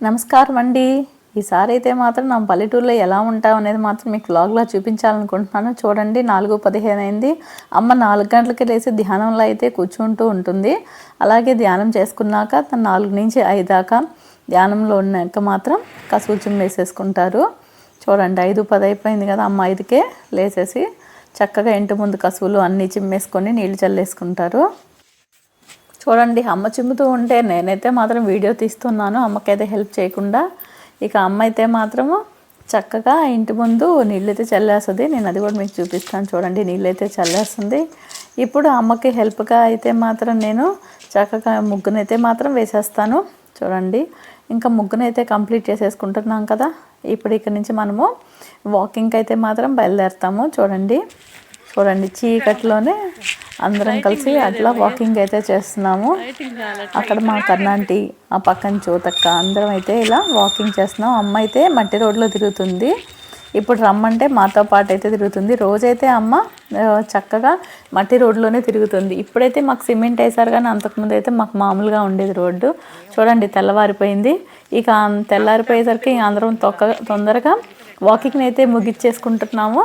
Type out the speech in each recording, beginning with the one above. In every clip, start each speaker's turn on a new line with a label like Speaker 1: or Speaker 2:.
Speaker 1: నమస్కారం అండి. ఈసారి అయితే మాత్రం నా పల్లెటూరులో ఎలా ఉంటాం అనేది మాత్రం మీకు వ్లాగ్లో చూపించాలనుకుంటున్నాను. చూడండి నాలుగు పదిహేను అయింది. అమ్మ నాలుగు గంటలకి లేచి ధ్యానంలో అయితే కూర్చుంటూ ఉంటుంది. అలాగే ధ్యానం చేసుకున్నాక తను నాలుగు నుంచి ఐదు దాకా ధ్యానంలో ఉన్నాక మాత్రం కసూచం వేసేసుకుంటారు. చూడండి ఐదు పది అయిపోయింది కదా అమ్మ ఐదుకే లేచేసి చక్కగా ఇంటి ముందు కసువులు అన్నీ చిమ్మేసుకొని నీళ్ళు చల్లేసుకుంటారు. చూడండి అమ్మ చిమ్ముతూ ఉంటే నేనైతే మాత్రం వీడియో తీస్తున్నాను. అమ్మకైతే హెల్ప్ చేయకుండా. ఇక అమ్మ అయితే మాత్రము చక్కగా ఇంటి ముందు నీళ్ళైతే చల్లేస్తుంది. నేను అది కూడా మీకు చూపిస్తాను చూడండి నీళ్ళైతే చల్లేస్తుంది. ఇప్పుడు అమ్మకి హెల్ప్గా అయితే మాత్రం నేను చక్కగా ముగ్గునైతే మాత్రం వేసేస్తాను చూడండి. ఇంకా ముగ్గునైతే కంప్లీట్ చేసేసుకుంటున్నాం కదా. ఇప్పుడు ఇక్కడ నుంచి మనము వాకింగ్కి అయితే మాత్రం బయలుదేరుతాము చూడండి. చూడండి చీకట్లోనే అందరం కలిసి అట్లా వాకింగ్ అయితే చేస్తున్నాము. అక్కడ మా కర్ణాంటి ఆ పక్కన చోతక్క అందరం అయితే ఇలా వాకింగ్ చేస్తున్నాం. అమ్మ అయితే మట్టి రోడ్లో తిరుగుతుంది. ఇప్పుడు రమ్మంటే మాతో పాటు అయితే తిరుగుతుంది. రోజైతే అమ్మ చక్కగా మట్టి రోడ్లోనే తిరుగుతుంది. ఇప్పుడైతే మాకు సిమెంట్ వేశారు కానీ అంతకుముందు అయితే మాకు మామూలుగా ఉండేది రోడ్డు. చూడండి తెల్లవారిపోయింది. ఇక తెల్లారిపోయేసరికి అందరం తొక్క తొందరగా వాకింగ్ని అయితే ముగిచ్చేసుకుంటున్నాము.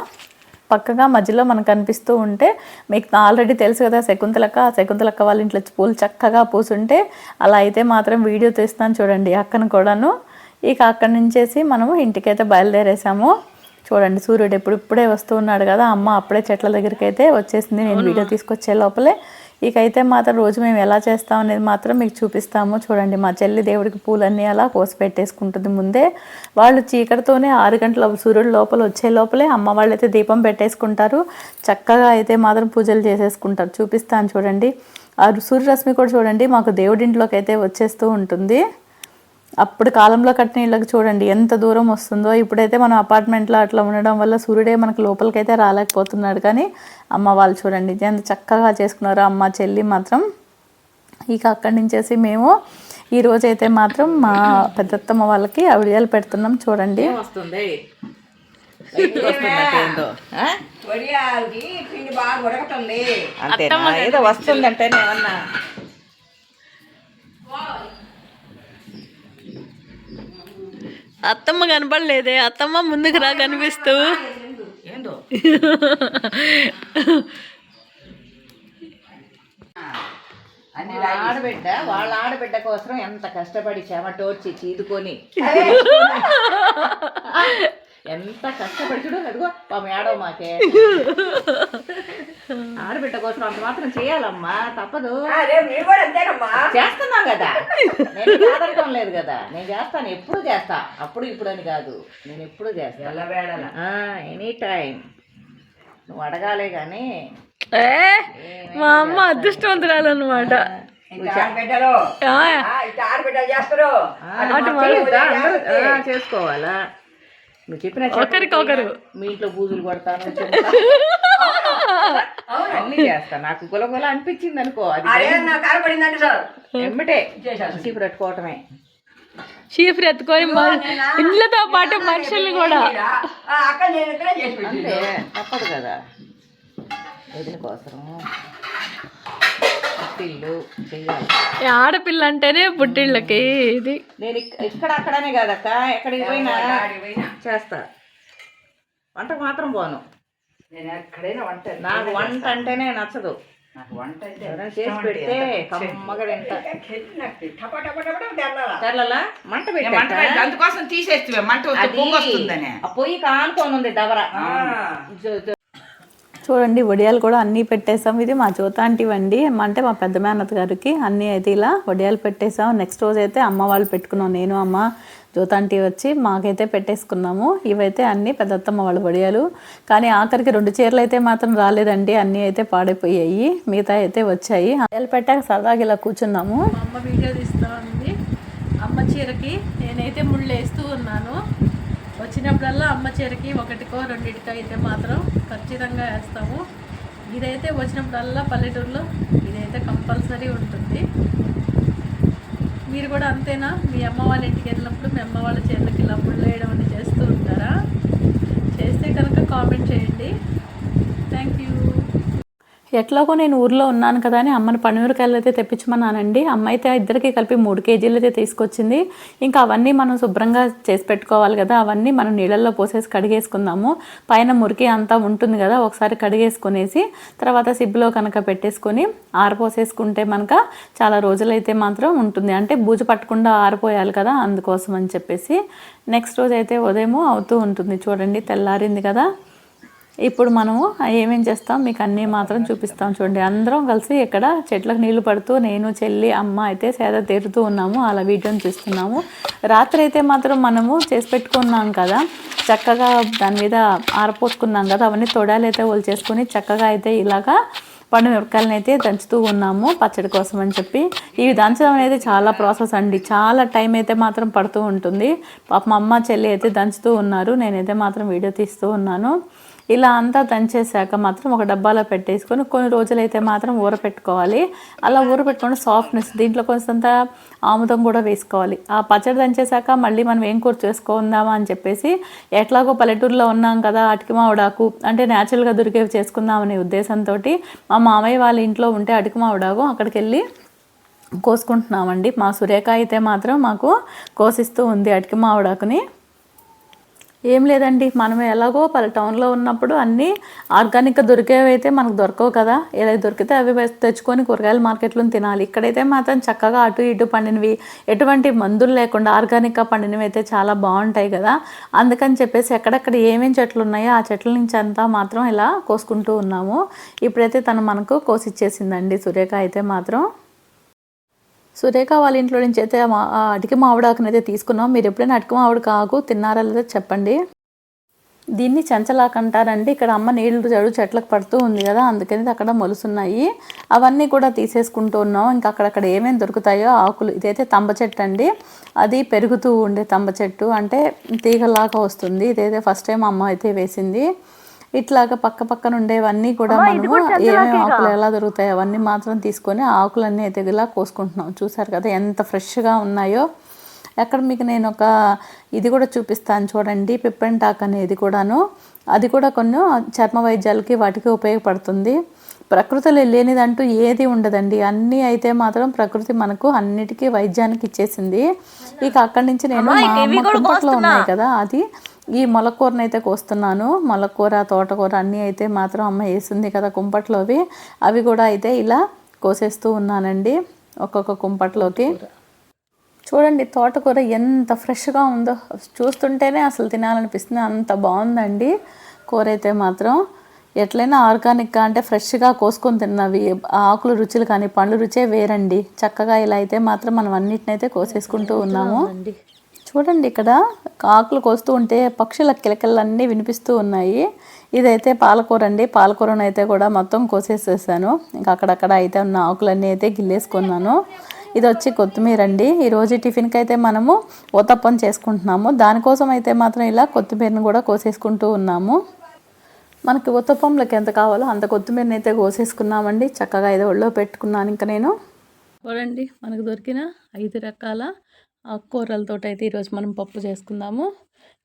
Speaker 1: పక్కగా మధ్యలో మనకు కనిపిస్తూ ఉంటే మీకు ఆల్రెడీ తెలుసు కదా శకుంతలక్క ఆ శకుంతలక్క వాళ్ళ ఇంట్లో పూలు చక్కగా పూసుంటే అలా అయితే మాత్రం వీడియో తీస్తాను చూడండి అక్కను కూడాను. ఇక అక్కడి నుంచేసి మనము ఇంటికైతే బయలుదేరేసాము. చూడండి సూర్యుడు ఎప్పుడు ఇప్పుడే వస్తూ ఉన్నాడు కదా అమ్మ అప్పుడే చెట్ల దగ్గరికి అయితే వచ్చేసింది. నేను వీడియో తీసుకొచ్చే లోపలే ఇక అయితే మాత్రం రోజు మేము ఎలా చేస్తాం అనేది మాత్రం మీకు చూపిస్తాము. చూడండి మా చెల్లి దేవుడికి పూలన్నీ అలా కోసి పెట్టేసుకుంటుంది ముందే. వాళ్ళు చీకటితోనే ఆరు గంటల సూర్యుడు లోపల వచ్చే లోపలే అమ్మ వాళ్ళైతే అయితే దీపం పెట్టేసుకుంటారు. చక్కగా అయితే మాత్రం పూజలు చేసేసుకుంటారు. చూపిస్తాను చూడండి. ఆ సూర్యరశ్మి కూడా చూడండి మాకు దేవుడింట్లోకి అయితే వచ్చేస్తూ ఉంటుంది. అప్పుడు కాలంలో కట్టిన ఇళ్ళకి చూడండి ఎంత దూరం వస్తుందో. ఇప్పుడైతే మనం అపార్ట్మెంట్లో అట్లా ఉండడం వల్ల సూర్యుడే మనకు లోపలికైతే రాలేకపోతున్నాడు. కానీ అమ్మ వాళ్ళు చూడండి ఎంత చక్కగా చేసుకున్నారు. అమ్మ చెల్లి మాత్రం ఇక అక్కడి నుంచేసి మేము ఈ రోజు అయితే మాత్రం మా పెద్దత్తమ్మ వాళ్ళకి అవిడియాలు పెడుతున్నాం చూడండి.
Speaker 2: వస్తుంది? ఆ? అంతేనా? ఏదో వస్తుందంటే ఏమన్నా.
Speaker 3: అత్తమ్మ కనపడలేదే. అత్తమ్మ ముందుకు రా కనిపిస్తూ.
Speaker 2: ఆడబిడ్డ వాళ్ళ ఆడబిడ్డ కోసం ఎంత కష్టపడి చెమటోడ్చి చీదుకొని. ఎంత కష్టపడి చూడు అదిగో ఏడవ మాకే. ఆడబిడ్డ కోసం అంత మాత్రం చేయాలమ్మా తప్పదు. చేస్తున్నాం కదా. నేను కాదనటం లేదు కదా. నేను చేస్తాను ఎప్పుడు చేస్తా. అప్పుడు ఇప్పుడు అని కాదు. నేను ఎప్పుడు చేస్తా. Any time. నువ్వు అడగాలే కానీ
Speaker 3: ఏ మా అమ్మ అదృష్టవంతురాలు అనమాట
Speaker 2: చేసుకోవాలా? నువ్వు చెప్పిన
Speaker 3: ఒకరికొకరు.
Speaker 2: మీ ఇంట్లో బూజులు కొడతాను. అన్ని చేస్తా. నాకు గులగుల అనిపించింది అనుకో. అది ఎమ్మటే
Speaker 4: చేసేస్తా.
Speaker 2: చీపు పెట్టుకోవటమే
Speaker 3: చీఫ్ ఎత్తుకొని ఇండ్లతో పాటు మనుషుల్ని కూడా.
Speaker 4: ఆ, అక్క నేను ఇక్కడే చేసి
Speaker 2: అంతే
Speaker 4: పెట్టింది
Speaker 2: తప్పదు కదా. వదిన కోసం చెయ్యాలి.
Speaker 3: ఈ ఆడపిల్ల అంటేనే పుట్టిళ్ళకి ఇది.
Speaker 2: నేను ఇక్- ఇక్కడ అక్కడనే కాదక్క ఎక్కడికి పోయినా. చేస్తా. వంటకు మాత్రం పోను.
Speaker 4: నేను ఎక్కడైనా వంట
Speaker 2: నాకు వంట అంటేనే నచ్చదు.
Speaker 4: నాకు వంట అంటే
Speaker 2: చేసి పెడితే కమ్మగా
Speaker 4: తెల్లాల.
Speaker 2: మంట
Speaker 5: పెట్టి అందుకోసం తీసేస్తే మంట పొంగు వస్తుందని
Speaker 2: ఆ పొయ్యి కానుకొని ఉంది దవర
Speaker 1: చూడండి వడియాలు కూడా అన్నీ పెట్టేసాం. ఇది మా జ్యోతాంటివండి. అంటే మా పెద్ద మేనత్ గారికి అన్నీ అయితే ఇలా వడియాలు పెట్టేసాం. నెక్స్ట్ రోజు అయితే అమ్మ వాళ్ళు పెట్టుకున్నాం. నేను అమ్మ జ్యోతాంటి వచ్చి మాకైతే పెట్టేసుకున్నాము. ఇవైతే అన్నీ పెద్దత్తమ్మ వాళ్ళ వడియాలు. కానీ ఆఖరికి రెండు చీరలు అయితే మాత్రం రాలేదండి. అన్నీ అయితే పాడైపోయాయి. మిగతా అయితే వచ్చాయి. వడియాలు పెట్టాక సరదాగా ఇలా కూర్చున్నాము.
Speaker 3: అమ్మ వీడియో తీస్తామండి అమ్మ చీరకి నేనైతే ముళ్ళు వేస్తూ ఉన్నాను. వచ్చినప్పుడల్లా అమ్మ చీరకి ఒకటికో రెండింటికో అయితే మాత్రం ఖచ్చితంగా వేస్తాము. ఇదైతే వచ్చినప్పుడల్లా పల్లెటూరులో ఇదైతే కంపల్సరీ ఉంటుంది. మీరు కూడా అంతేనా? మీ అమ్మ వాళ్ళ ఇంటికి వెళ్ళినప్పుడు మీ అమ్మ వాళ్ళ చీరలకి ఇలా ముళ్ళు వేయడం అని చేస్తూ ఉంటారా? చేస్తే కనుక కామెంట్ చేయండి. థ్యాంక్ యూ
Speaker 1: ఎట్లాగో నేను ఊర్లో ఉన్నాను కదా అని అమ్మని పనిమిరకాయలు అయితే తెప్పించమన్నానండి. అమ్మ అయితే ఇద్దరికి కలిపి మూడు కేజీలు అయితే తీసుకొచ్చింది. ఇంకా అవన్నీ మనం శుభ్రంగా చేసి పెట్టుకోవాలి కదా. అవన్నీ మనం నీళ్ళల్లో పోసేసి కడిగేసుకుందాము. పైన మురికి అంతా ఉంటుంది కదా ఒకసారి కడిగేసుకునేసి తర్వాత సిబ్బులో కనుక పెట్టేసుకొని ఆరిపోసేసుకుంటే మనక చాలా రోజులైతే మాత్రం ఉంటుంది. అంటే బూజు పట్టకుండా ఆరిపోయాలి కదా అందుకోసం అని చెప్పేసి. నెక్స్ట్ రోజు అయితే ఉదయం అవుతూ ఉంటుంది చూడండి తెల్లారింది కదా. ఇప్పుడు మనము ఏమేం చేస్తాం? మీకు అన్నీ మాత్రం చూపిస్తాం చూడండి. అందరం కలిసి ఇక్కడ చెట్లకు నీళ్ళు పడుతూ నేను చెల్లి అమ్మ అయితే సేద తీరుతూ ఉన్నాము. అలా వీడియోని చూస్తున్నాము. రాత్రి అయితే మాత్రం మనము చేసి పెట్టుకున్నాం కదా. చక్కగా దాని మీద ఆరపోసుకున్నాం కదా. అవన్నీ తొడాలు అయితే చేసుకొని చక్కగా అయితే ఇలాగా పండు మిరపకాయలను అయితే దంచుతూ ఉన్నాము పచ్చడి కోసం అని చెప్పి. ఇవి దంచడం అనేది చాలా ప్రాసెస్ అండి. చాలా టైం అయితే మాత్రం పడుతూ ఉంటుంది. పాప మా అమ్మ చెల్లి అయితే దంచుతూ ఉన్నారు. నేనైతే మాత్రం వీడియో తీస్తూ ఉన్నాను. ఇలా అంతా దంచేసాక మాత్రం ఒక డబ్బాలో పెట్టేసుకొని కొన్ని రోజులైతే మాత్రం ఊర పెట్టుకోవాలి అలా ఊర పెట్టుకుంటే సాఫ్ట్నెస్ దీంట్లో కొంచెంత ఆముదం కూడా వేసుకోవాలి. ఆ పచ్చడి దంచేసాక మళ్ళీ మనం ఏం కూర చేసుకుందామా అని చెప్పేసి ఎట్లాగో పల్లెటూరులో ఉన్నాం కదా అటికిమావిడాకు అంటే న్యాచురల్గా దొరికేవి చేసుకుందామనే ఉద్దేశంతో మా మామయ్య వాళ్ళ ఇంట్లో ఉంటే అటికి మామిడాకు అక్కడికి వెళ్ళి కోసుకుంటున్నామండి. మా సురేఖ అయితే మాత్రం మాకు కోసిస్తూ ఉంది అటికి మామిడాకుని ఏం లేదండి. మనం ఎలాగో పలు టౌన్లో ఉన్నప్పుడు అన్నీ ఆర్గానిక్గా దొరికేవి అయితే మనకు దొరకవు కదా. ఏదైతే దొరికితే అవి తెచ్చుకొని కూరగాయల మార్కెట్లో తినాలి. ఇక్కడైతే మాత్రం చక్కగా అటు ఇటు పండినవి ఎటువంటి మందులు లేకుండా ఆర్గానిక్గా పండినవి అయితే చాలా బాగుంటాయి కదా. అందుకని చెప్పేసి ఎక్కడెక్కడ ఏమేమి చెట్లు ఉన్నాయో ఆ చెట్ల నుంచి అంతా మాత్రం ఇలా కోసుకుంటూ ఉన్నాము. ఇప్పుడైతే తను మనకు కోసిచ్చేసిందండి. సురేఖ అయితే మాత్రం. సురేఖ వాళ్ళ ఇంట్లో నుంచి అయితే మా ఆ అటికి మామిడాకుని తీసుకున్నాం. మీరు ఎప్పుడైనా అటికి మామిడి కాకు తిన్నారా లేదా చెప్పండి. దీన్ని చెంచలాకంటారండి. ఇక్కడ అమ్మ నీళ్ళు చెడు చెట్లకు పడుతూ ఉంది కదా అందుకని అక్కడ మొలుసున్నాయి. అవన్నీ కూడా తీసేసుకుంటూ ఉన్నాం. ఇంకా అక్కడక్కడ ఏమేమి దొరుకుతాయో ఆకులు. ఇదైతే తంబ చెట్టు అండి. అది పెరుగుతూ ఉండే తంబ చెట్టు. అంటే తీగలాగా వస్తుంది. ఇదైతే ఫస్ట్ టైం అమ్మ అయితే వేసింది. ఇట్లాగా పక్క పక్కన ఉండేవన్నీ కూడా మనము ఏమేమి ఆకులు ఎలా దొరుకుతాయి అవన్నీ మాత్రం తీసుకొని ఆకులన్నీ అయితే ఇలా కోసుకుంటున్నాం. చూసారు కదా ఎంత ఫ్రెష్గా ఉన్నాయో. అక్కడ మీకు నేను ఒక ఇది కూడా చూపిస్తాను చూడండి. పిప్పెంటాక్ అనేది కూడాను. అది కూడా కొన్ని చర్మ వైద్యాలకి వాటికి ఉపయోగపడుతుంది. ప్రకృతిలో లేనిదంటూ ఏది ఉండదండి. అన్నీ అయితే మాత్రం ప్రకృతి మనకు అన్నిటికీ వైద్యానికి ఇచ్చేసింది. ఇక అక్కడి నుంచి నేను మా అమ్మ ఉన్నాయి కదా అది. ఈ మొలకూరని అయితే కోస్తున్నాను. మొలకూర తోటకూర అన్నీ అయితే మాత్రం అమ్మ వేసింది కదా కుంపట్లోవి. అవి కూడా అయితే ఇలా కోసేస్తూ ఉన్నానండి ఒక్కొక్క కుంపట్లోకి. చూడండి తోటకూర ఎంత ఫ్రెష్గా ఉందో. చూస్తుంటేనే అసలు తినాలనిపిస్తుంది. అంత బాగుందండి కూర అయితే మాత్రం. ఎట్లయినా ఆర్గానిక్గా అంటే ఫ్రెష్గా కోసుకొని తిన్నవి. ఆకులు రుచులు కానీ పండ్లు రుచే వేరండి. చక్కగా ఇలా అయితే మాత్రం మనం అన్నిటినైతే కోసేసుకుంటూ ఉన్నాము. చూడండి ఇక్కడ ఆకులు కోస్తూ ఉంటే పక్షుల కిలకిలన్నీ వినిపిస్తూ ఉన్నాయి. ఇదైతే పాలకూర అండి. పాలకూరను అయితే కూడా మొత్తం కోసేసేసాను. ఇంకా అక్కడక్కడ అయితే ఉన్న ఆకులన్నీ అయితే గిల్లేసుకున్నాను. ఇది వచ్చి కొత్తిమీర అండి. ఈరోజు టిఫిన్కి అయితే మనము ఊతప్పం చేసుకుంటున్నాము. దానికోసం అయితే మాత్రం ఇలా కొత్తిమీరను కూడా కోసేసుకుంటూ ఉన్నాము. మనకి ఉత్తప్పంలోకి ఎంత కావాలో అంత కొత్తిమీరని అయితే కోసేసుకున్నామండి. చక్కగా ఏదో ఒళ్ళో పెట్టుకున్నాను ఇంకా నేను.
Speaker 3: చూడండి మనకు దొరికిన ఐదు రకాల ఆకుకూరలతో అయితే ఈరోజు మనం పప్పు చేసుకుందాము.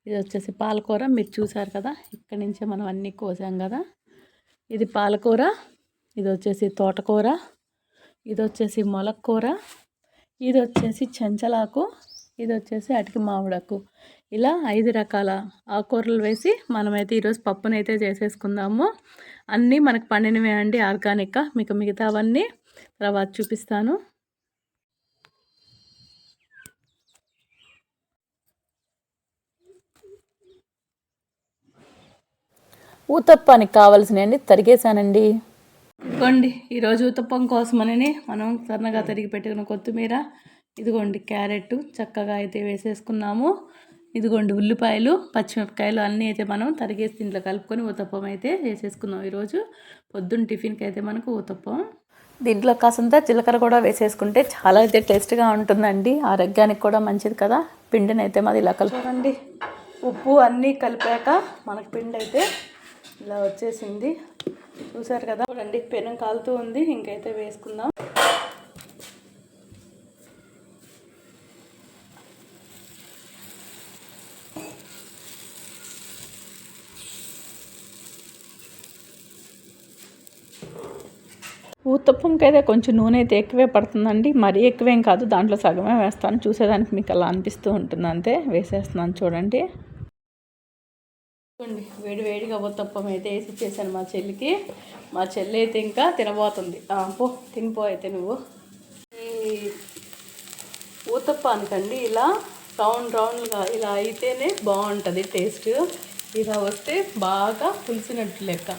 Speaker 3: ఇది వచ్చేసి పాలకూర. మీరు చూసారు కదా ఇక్కడి నుంచే మనం అన్నీ కోసాం కదా. ఇది పాలకూర ఇది వచ్చేసి తోటకూర ఇది వచ్చేసి మొలక్కూర ఇది వచ్చేసి చెంచలాకు ఇది వచ్చేసి అటికి మామిడాకు. ఇలా ఐదు రకాల ఆకుకూరలు వేసి మనమైతే ఈరోజు పప్పునైతే చేసేసుకుందాము. అన్నీ మనకు పండినవే అండి ఆర్గానిక్గా మీకు మిగతావన్నీ తర్వాత చూపిస్తాను.
Speaker 1: ఊతప్పానికి కావాల్సినవి తరిగేసానండి
Speaker 3: ఇదిగోండి ఈరోజు ఉత్తప్పం కోసమని మనం సన్నగా తరిగి పెట్టుకున్న కొత్తిమీర ఇదిగోండి క్యారెట్ చక్కగా అయితే వేసేసుకున్నాము. ఇదిగోండి ఉల్లిపాయలు పచ్చిమిరపకాయలు అన్నీ అయితే మనం తరిగేసి దీంట్లో కలుపుకొని ఊతప్పం అయితే చేసేసుకున్నాం ఈరోజు. పొద్దున్న టిఫిన్కి అయితే మనకు ఊతప్పం.
Speaker 1: దీంట్లో కాసంత జీలకర్ర కూడా వేసేసుకుంటే చాలా అయితే టేస్ట్గా ఉంటుందండి ఆరోగ్యానికి కూడా మంచిది కదా. పిండిని అయితే మాది ఇలా కలుపు
Speaker 3: చూడండి ఉప్పు అన్నీ కలిపాక మనకు పిండి అయితే ఇలా వచ్చేసింది. చూసారు కదా? చూడండి పెనం కాలుతూ ఉంది. ఇంకైతే వేసుకుందాం.
Speaker 1: ఉత్తప్పంకైతే అయితే కొంచెం నూనె అయితే ఎక్కువే పడుతుందండి. మరీ ఎక్కువేం కాదు. దాంట్లో సగమే వేస్తాను. చూసేదానికి మీకు అలా అనిపిస్తూ ఉంటుంది. అంతే వేసేస్తున్నాను చూడండి. వేడి వేడిగా ఉత్తప్పం అయితే వేసి ఇచ్చేసాను మా చెల్లికి. మా చెల్లి అయితే ఇంకా తినబోతుంది. పో తినిపో అయితే నువ్వు. ఈ ఊతప్పానికండి ఇలా రౌండ్ రౌండ్గా ఇలా అయితేనే బాగుంటుంది టేస్ట్. ఇలా వస్తే బాగా పులిసినట్టు లెక్క.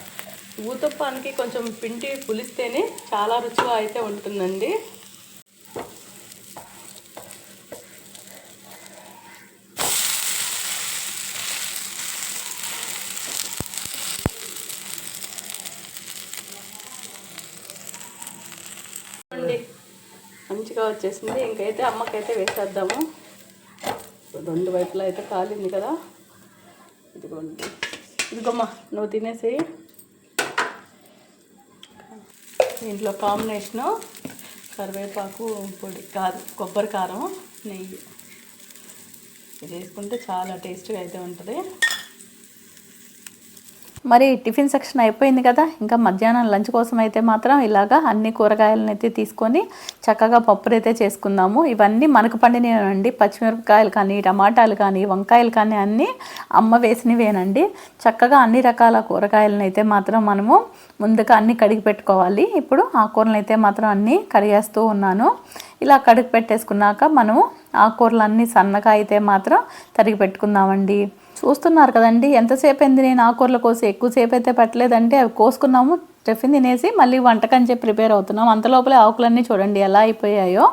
Speaker 1: ఊతప్పానికి కొంచెం పిండి పులిస్తేనే చాలా రుచిగా అయితే ఉంటుందండి చూడండి మంచిగా వచ్చేసింది. ఇంకైతే అమ్మకైతే వేసేద్దాము. రెండు వైపులా అయితే కాలింది కదా. ఇదిగోండి. ఇదిగోమ్మా నువ్వు తినేసి దీంట్లో కాంబినేషను కరివేపాకు పొడి కాదు కొబ్బరి కారం నెయ్యి. ఇది వేసుకుంటే చాలా టేస్ట్గా అయితే ఉంటుంది. మరి టిఫిన్ సెక్షన్ అయిపోయింది కదా ఇంకా మధ్యాహ్నం లంచ్ కోసం అయితే మాత్రం ఇలాగా అన్ని కూరగాయలను అయితే తీసుకొని చక్కగా పప్పులు అయితే చేసుకుందాము. ఇవన్నీ మనకు పండినవండి పచ్చిమిరపకాయలు కానీ టమాటాలు కానీ వంకాయలు కానీ అన్నీ అమ్మ వేసినవేనండి. చక్కగా అన్ని రకాల కూరగాయలను అయితే మాత్రం మనము ముందుగా అన్ని కడిగి పెట్టుకోవాలి. ఇప్పుడు ఆ కూరలు అయితే మాత్రం అన్నీ కడిగేస్తూ ఉన్నాను. ఇలా కడిగి పెట్టేసుకున్నాక మనము ఆకుకూరలు అన్నీ సన్నగా అయితే మాత్రం తరిగి పెట్టుకుందామండి. చూస్తున్నారు కదండి. ఎంతసేపు అయింది నేను ఆకూరలు కోసి ఎక్కువసేపు అయితే పెట్టలేదంటే అవి కోసుకున్నాము టిఫిన్ తినేసి మళ్ళీ వంటకని చెప్పి ప్రిపేర్ అవుతున్నాం. అంత లోపలే ఆకులన్నీ చూడండి ఎలా అయిపోయాయో.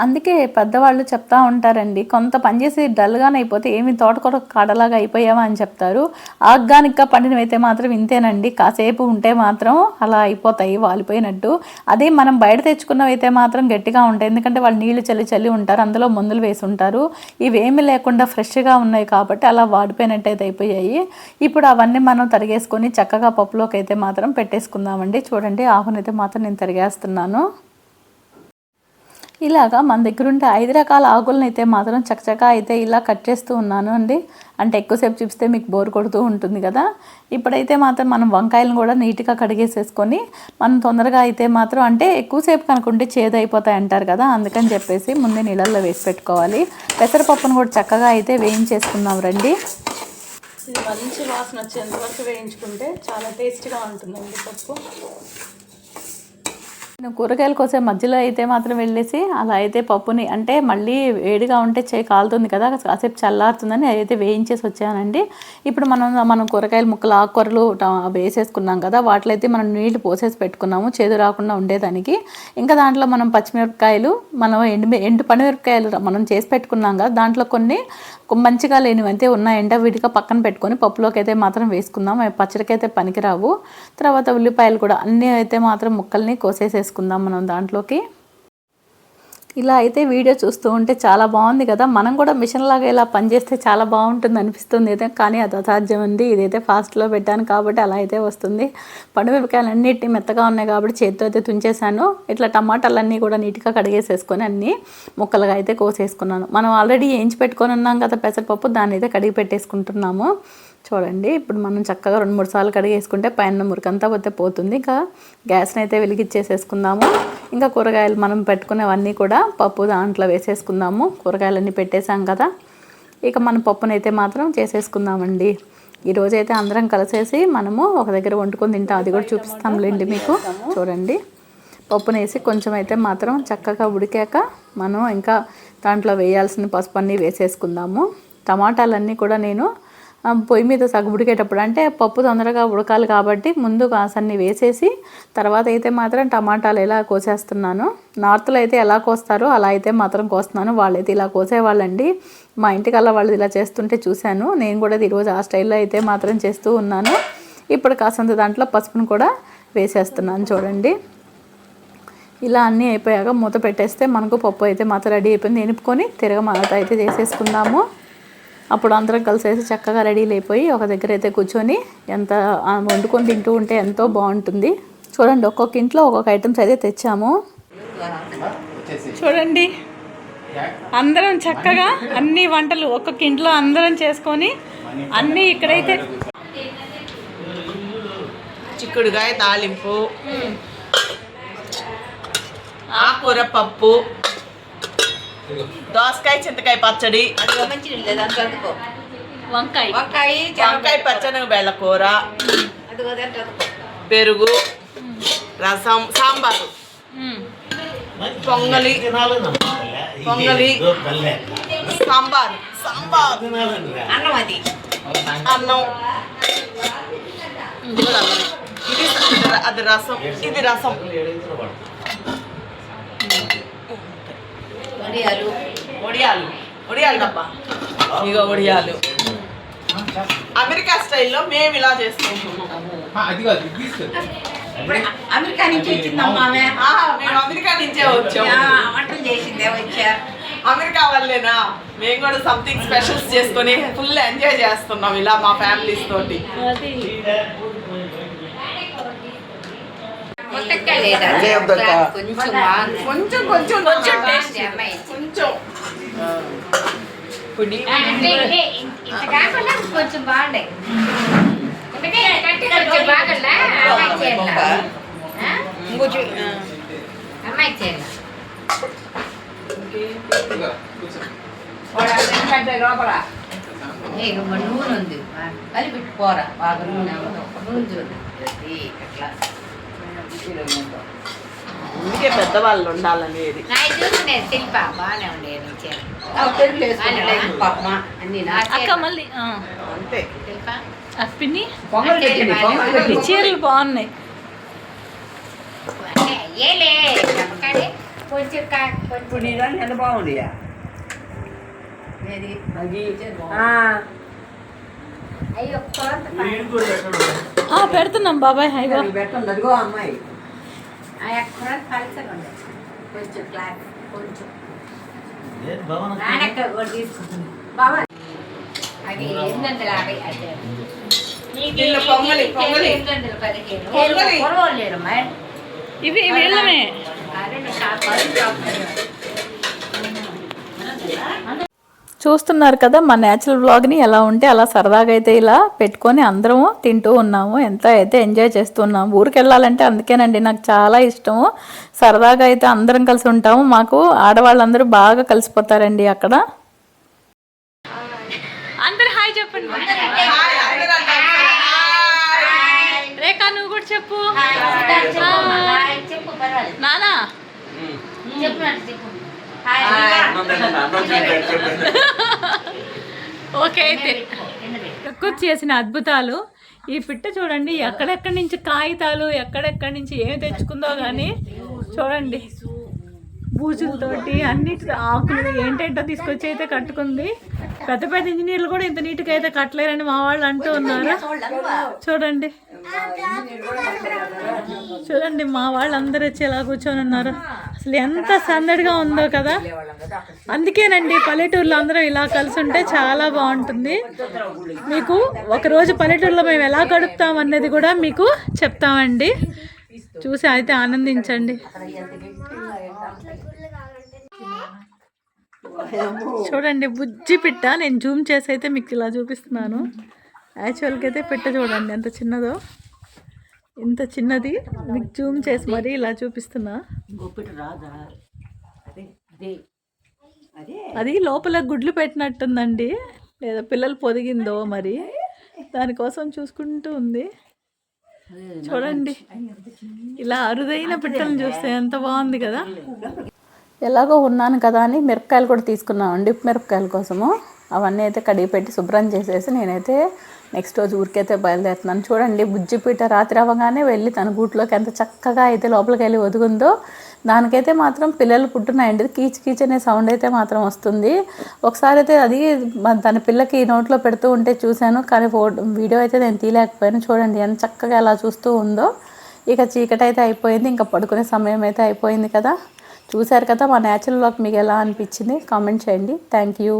Speaker 1: అందుకే పెద్దవాళ్ళు చెప్తా ఉంటారండి కొంత పనిచేసి డల్గానే అయిపోతే ఏమి తోటకూర కాడలాగా అయిపోయావా? అని చెప్తారు. ఆర్గానిక్గా పండినవైతే మాత్రం ఇంతేనండి. కాసేపు ఉంటే మాత్రం అలా అయిపోతాయి వాలిపోయినట్టు. అదే మనం బయట తెచ్చుకున్నవైతే మాత్రం గట్టిగా ఉంటాయి. ఎందుకంటే వాళ్ళు నీళ్ళు చల్లి చల్లి ఉంటారు అందులో మందులు వేసి ఉంటారు. ఇవేమీ లేకుండా ఫ్రెష్గా ఉన్నాయి కాబట్టి అలా వాడిపోయినట్టు అయితే అయిపోయాయి. ఇప్పుడు అవన్నీ మనం తరిగేసుకొని చక్కగా పప్పులోకి అయితే మాత్రం పెట్టేసుకుందామండి. చూడండి ఆకునైతే మాత్రం నేను తరిగేస్తున్నాను. ఇలాగా మన దగ్గర ఉంటే ఐదు రకాల ఆకులను అయితే మాత్రం చకచకా అయితే ఇలా కట్ చేస్తూ ఉన్నాను అండి. అంటే ఎక్కువసేపు చూపిస్తే మీకు బోర్ కొడుతూ ఉంటుంది కదా. ఇప్పుడైతే మాత్రం మనం వంకాయలను కూడా నీట్గా కడిగేసేసుకొని మనం తొందరగా అయితే మాత్రం అంటే ఎక్కువసేపు కనుకుంటే చేదు అయిపోతాయి అంటారు కదా. అందుకని చెప్పేసి ముందే నీళ్ళల్లో వేసి పెట్టుకోవాలి. పెసరపప్పును కూడా చక్కగా అయితే వేయించేసుకున్నాం రండి. ఇది మంచి వాసన వచ్చేంత వరకు వేయించుకుంటే చాలా టేస్టీగా ఉంటుందండి పప్పు. కూరగాయల కోసం మధ్యలో అయితే మాత్రం వెళ్ళేసి అలా అయితే పప్పుని అంటే మళ్ళీ వేడిగా ఉంటే చేయి కాలుతుంది కదా కాసేపు చల్లారుతుందని అయితే వేయించేసి వచ్చానండి. ఇప్పుడు మనం మనం కూరగాయల ముక్కలు ఆకుకూరలు వేసేసుకున్నాం కదా వాటిలో అయితే మనం నీళ్ళు పోసేసి పెట్టుకున్నాము చేదు రాకుండా ఉండేదానికి. ఇంకా దాంట్లో మనం పచ్చిమిరపకాయలు మనం ఎండు ఎండు పనిమిరపకాయలు మనం చేసి పెట్టుకున్నాం కదా దాంట్లో కొన్ని మంచిగా లేనివైతే అయితే విడిగా పక్కన పెట్టుకొని పప్పులోకి అయితే మాత్రం వేసుకుందాం. అవి పచ్చడికి అయితే పనికిరావు. తర్వాత ఉల్లిపాయలు కూడా అన్నీ అయితే మాత్రం ముక్కల్ని కోసేసేసుకుందాం మనం దాంట్లోకి. ఇలా అయితే వీడియో చూస్తూ ఉంటే చాలా బాగుంది కదా. మనం కూడా మిషన్ లాగా ఇలా పనిచేస్తే చాలా బాగుంటుంది అనిపిస్తుంది. అయితే కానీ అది అసాధ్యం ఉంది ఇదైతే ఫాస్ట్లో పెట్టాను కాబట్టి అలా అయితే వస్తుంది. పండు మిరపకాయలు మెత్తగా ఉన్నాయి కాబట్టి చేతితో అయితే తుంచేసాను ఇట్లా టమాటాలన్నీ కూడా నీట్గా కడిగేసేసుకొని అన్నీ ముక్కలుగా అయితే కోసేసుకున్నాను. మనం ఆల్రెడీ ఏంచి పెట్టుకొని ఉన్నాం కదా పెసరపప్పు దాన్ని అయితే కడిగి పెట్టేసుకుంటున్నాము. చూడండి. ఇప్పుడు మనం చక్కగా రెండు మూడు సార్లు కడిగేసుకుంటే పైన మురికంతా పోతే పోతుంది. ఇంకా గ్యాస్ని అయితే వెలిగించేసేసుకుందాము. ఇంకా కూరగాయలు మనం పెట్టుకునేవన్నీ కూడా పప్పు దాంట్లో వేసేసుకుందాము. కూరగాయలన్నీ పెట్టేసాం కదా. ఇక మన పప్పునైతే మాత్రం చేసేసుకుందామండి. ఈరోజు అయితే అందరం కలిసేసి మనము ఒక దగ్గర వండుకొని తింటాం అది కూడా చూపిస్తాంలేండి మీకు. చూడండి. పప్పునేసి కొంచెం అయితే మాత్రం చక్కగా ఉడికాక మనం ఇంకా దాంట్లో వేయాల్సిన పసుపు అన్నీ వేసేసుకుందాము. టమాటాలన్నీ కూడా నేను పొయ్యి మీద సగబుడికేటప్పుడు అంటే పప్పు తొందరగా ఉడకాలి కాబట్టి ముందు కాసన్ని వేసేసి తర్వాత అయితే మాత్రం టమాటాలు ఎలా కోసేస్తున్నాను నార్త్లో అయితే ఎలా కోస్తారో అలా అయితే మాత్రం కోస్తున్నాను. వాళ్ళైతే ఇలా కోసేవాళ్ళండి. మా ఇంటికల్లా వాళ్ళు ఇలా చేస్తుంటే చూశాను. నేను కూడా ఈరోజు ఆ స్టైల్లో అయితే మాత్రం చేస్తూ ఉన్నాను. ఇప్పుడు కాసంత దాంట్లో పసుపును కూడా వేసేస్తున్నాను చూడండి. ఇలా అన్నీ అయిపోయాక మూత పెట్టేస్తే మనకు పప్పు అయితే మాత్రం రెడీ అయిపోయింది. ఎనుపుకొని తిరగమాత అయితే చేసేసుకుందాము. అప్పుడు అందరం కలిసేసి చక్కగా రెడీ అయిపోయి ఒక దగ్గర అయితే కూర్చొని ఎంత వండుకొని తింటూ ఉంటే ఎంతో బాగుంటుంది. చూడండి ఒక్కొక్క ఇంట్లో ఒక్కొక్క ఐటమ్స్ అయితే తెచ్చాము. చూడండి. అందరం చక్కగా అన్ని వంటలు ఒక్కొక్క ఇంట్లో అందరం చేసుకొని అన్నీ ఇక్కడైతే
Speaker 5: చిక్కుడుగాయ తాలింపు
Speaker 6: ఆకుకూర పప్పు దోసకాయ చింతకాయ పచ్చడి.
Speaker 3: వంకాయ.
Speaker 6: వంకాయ పచ్చని బెల్ల కూర. పెరుగు. రసం సాంబారు. పొంగలి. పొంగలి. సాంబార్. సాంబార్.
Speaker 4: అన్నం అది.
Speaker 6: అన్నం. ఇది- అది రసం. ఇది రసం. ఒడియాలు. ఒడియాలు. డబ్బా ఇగో ఒడియాలు. అమెరికా స్టైల్లో మేము ఇలా చేసుకుంటున్నాం.
Speaker 7: అది కాదు
Speaker 4: అమెరికా నుంచి వచ్చిందమ్మా
Speaker 6: మేము అమెరికా నుంచే వచ్చాము
Speaker 4: వంటలు చేసిందే వచ్చా
Speaker 6: అమెరికా వాళ్ళేనా? మేము కూడా సంథింగ్ స్పెషల్స్ చేసుకొని ఫుల్ ఎంజాయ్ చేస్తున్నాం ఇలా మా ఫ్యామిలీస్ తోటి
Speaker 3: అది
Speaker 4: ముట్టక్క లేదా కొంచెం బాగుంది
Speaker 6: కొంచెం కొంచెం
Speaker 4: కొంచెం టేస్ట్ అమ్మాయి
Speaker 6: కొంచెం
Speaker 8: అంటే ఇదే ఇంత కాకుండా కొంచెం బాగుండే ఎందుకంటే కట్టి కొంచెం బాగల్లా అమ్మాయి చేయాల అమ్మాయి చేయాల
Speaker 4: వాడు అర్థం కంటే లోపల
Speaker 8: ఇక మన నూనె ఉంది కలిపి పెట్టుకోరా బాగా నూనె నూనె చూడు అది అట్లా
Speaker 6: అందుకే పెద్దవాళ్ళు ఉండాలనేది.
Speaker 8: శిల్ప. బాగానే ఉండేది
Speaker 3: అక్క మళ్ళీ ఆ,
Speaker 6: అంతే.
Speaker 3: చీరలు బాగున్నాయి.
Speaker 8: కొంచెం
Speaker 4: బాగుంది? అది
Speaker 3: పెడుతున్నాం బాబాయ్ హైవా
Speaker 4: పెట్టండి అదిగో అమ్మాయి.
Speaker 8: కొంచెం క్లాత్ కొంచెం. అది ఎనిమిది వందల యాభై
Speaker 6: పొంగలి, పొంగలి.
Speaker 3: ఇవి వీళ్ళమే
Speaker 1: చూస్తున్నారు కదా మా న్యాచురల్ బ్లాగ్ని ఎలా ఉంటే అలా సరదాగా అయితే ఇలా పెట్టుకొని అందరము తింటూ ఉన్నాము. ఎంత అయితే ఎంజాయ్ చేస్తున్నాము. ఊరికి వెళ్ళాలంటే అందుకేనండి నాకు చాలా ఇష్టము. సరదాగా అయితే అందరం కలిసి ఉంటాము. మాకు ఆడవాళ్ళందరూ బాగా కలిసిపోతారండి అక్కడ.
Speaker 3: అందరు హాయ్ చెప్పండి.
Speaker 6: హాయ్, అందరూ అంటారు. హాయ్.
Speaker 3: రేఖా నువ్వు కూడా చెప్పు. నానా? ఓకే అయితే ప్రకృతి చేసిన అద్భుతాలు. ఈ పిట్ట చూడండి ఎక్కడెక్కడి నుంచి కాగితాలు ఎక్కడెక్కడి నుంచి ఏమి తెచ్చుకుందో కానీ చూడండి. బూజులతోటి అన్నిటి ఆకులు ఏంటంటో తీసుకొచ్చి అయితే కట్టుకుంది. పెద్ద పెద్ద ఇంజనీర్లు కూడా ఇంత నీట్గా అయితే కట్టలేరని మా వాళ్ళు అంటూ ఉన్నారు. చూడండి. చూడండి మా వాళ్ళందరూ వచ్చి ఎలా కూర్చొని ఉన్నారు. అసలు ఎంత సందడిగా ఉందో కదా. అందుకేనండి పల్లెటూరులో అందరూ ఇలా కలిసి ఉంటే చాలా బాగుంటుంది. మీకు ఒకరోజు పల్లెటూరులో మేము ఎలా గడుపుతాం అన్నది కూడా మీకు చెప్తామండి. చూసి అయితే ఆనందించండి. చూడండి బుజ్జి పిట్ట నేను జూమ్ చేసి అయితే మీకు ఇలా చూపిస్తున్నాను. యాక్చువల్గా అయితే పిట్ట చూడండి ఎంత చిన్నదో. ఇంత చిన్నది? మీకు జూమ్ చేసి మరీ ఇలా చూపిస్తున్నా. అది లోపల గుడ్లు పెట్టినట్టుందండి. లేదా పిల్లలు పొదిగిందో మరి. దానికోసం చూసుకుంటూ ఉంది. చూడండి. ఇలా అరుదైన పిట్టలను చూస్తే ఎంత బాగుంది కదా.
Speaker 1: ఎలాగో ఉన్నాను కదా అని మిరపకాయలు కూడా తీసుకున్నామండి ఉప్పు మిరపకాయల కోసము. అవన్నీ అయితే కడిగి పెట్టి శుభ్రం చేసేసి నేనైతే నెక్స్ట్ రోజు ఊరికైతే బయలుదేరుతున్నాను. చూడండి బుజ్జిపీట రాత్రి అవ్వగానే వెళ్ళి తన గూట్లోకి ఎంత చక్కగా అయితే లోపలికి వెళ్ళి ఒదుగుందో దానికైతే మాత్రం పిల్లలు పుట్టున్నాయండి. కీచ్ కీచ్ అనే సౌండ్ అయితే మాత్రం వస్తుంది. ఒకసారి అయితే అది తన పిల్లకి నోట్లో పెడుతూ ఉంటే చూశాను కానీ ఫోటో వీడియో అయితే నేను తీయలేకపోయాను. చూడండి ఎంత చక్కగా ఎలా చూస్తూ ఉందో. ఇక చీకటి అయితే అయిపోయింది ఇంకా పడుకునే సమయం అయితే అయిపోయింది కదా. చూశారు కదా మా న్యాచురల్ వాక్ మీకు ఎలా అనిపించింది? కామెంట్ చేయండి. Thank you